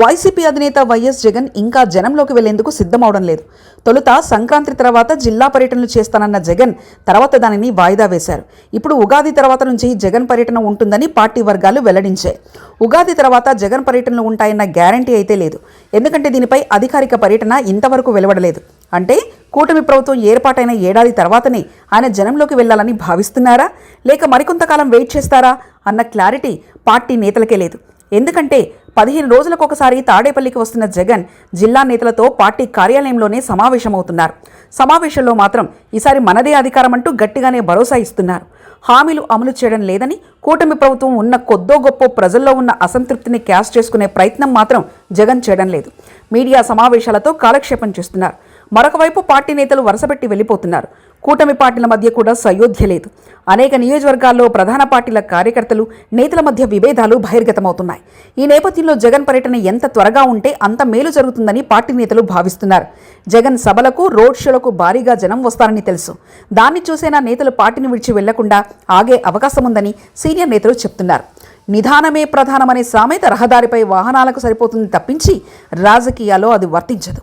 YCP అధినేత YS Jagan ఇంకా జనంలోకి వెళ్ళేందుకు సిద్ధమవడం లేదు. తొలుత సంక్రాంతి తర్వాత జిల్లా పర్యటనలు చేస్తానన్న జగన్ తర్వాత దానిని వాయిదా వేశారు. ఇప్పుడు ఉగాది తర్వాత నుంచి జగన్ పర్యటన ఉంటుందని పార్టీ వర్గాలు వెల్లడించాయి. ఉగాది తర్వాత జగన్ పర్యటనలు ఉంటాయన్న గ్యారంటీ అయితే లేదు. ఎందుకంటే దీనిపై అధికారిక పర్యటన ఇంతవరకు వెలువడలేదు. అంటే కూటమి ప్రభుత్వం ఏర్పాటైన ఏడాది తర్వాతనే ఆయన జనంలోకి వెళ్ళాలని భావిస్తున్నారా? లేక మరికొంతకాలం వెయిట్ చేస్తారా? అన్న క్లారిటీ పార్టీ నేతలకే లేదు. ఎందుకంటే పదిహేను రోజులకు ఒకసారి తాడేపల్లికి వస్తున్న జగన్ జిల్లా నేతలతో పార్టీ కార్యాలయంలోనే సమావేశమవుతున్నారు. సమావేశంలో మాత్రం ఈసారి మనదే అధికారం అంటూ గట్టిగానే భరోసా ఇస్తున్నారు. హామీలు అమలు చేయడం లేదని కూటమి ప్రభుత్వం ఉన్న కొద్దో గొప్ప ప్రజల్లో ఉన్న అసంతృప్తిని క్యాష్ చేసుకునే ప్రయత్నం మాత్రం జగన్ చేయడం లేదు. మీడియా సమావేశాలతో కాలక్షేపం చేస్తున్నారు. మరొక వైపు పార్టీ నేతలు వరుసపెట్టి వెళ్ళిపోతున్నారు. కూటమి పార్టీల మధ్య కూడా సయోధ్య లేదు. అనేక నియోజకవర్గాల్లో ప్రధాన పార్టీల కార్యకర్తలు నేతల మధ్య విభేదాలు బహిర్గతమవుతున్నాయి. ఈ నేపథ్యంలో జగన్ పర్యటన ఎంత త్వరగా ఉంటే అంత మేలు జరుగుతుందని పార్టీ నేతలు భావిస్తున్నారు. జగన్ సభలకు రోడ్ షోలకు భారీగా జనం వస్తారని తెలుసు. దాన్ని చూసేనా నేతలు పార్టీని విడిచి వెళ్ళకుండా ఆగే అవకాశం ఉందని సీనియర్ నేతలు చెప్తున్నారు. నిదానమే ప్రధానమనే సామెత రహదారిపై వాహనాలకు సరిపోతుంది తప్పించి రాజకీయాల్లో అది వర్తించదు.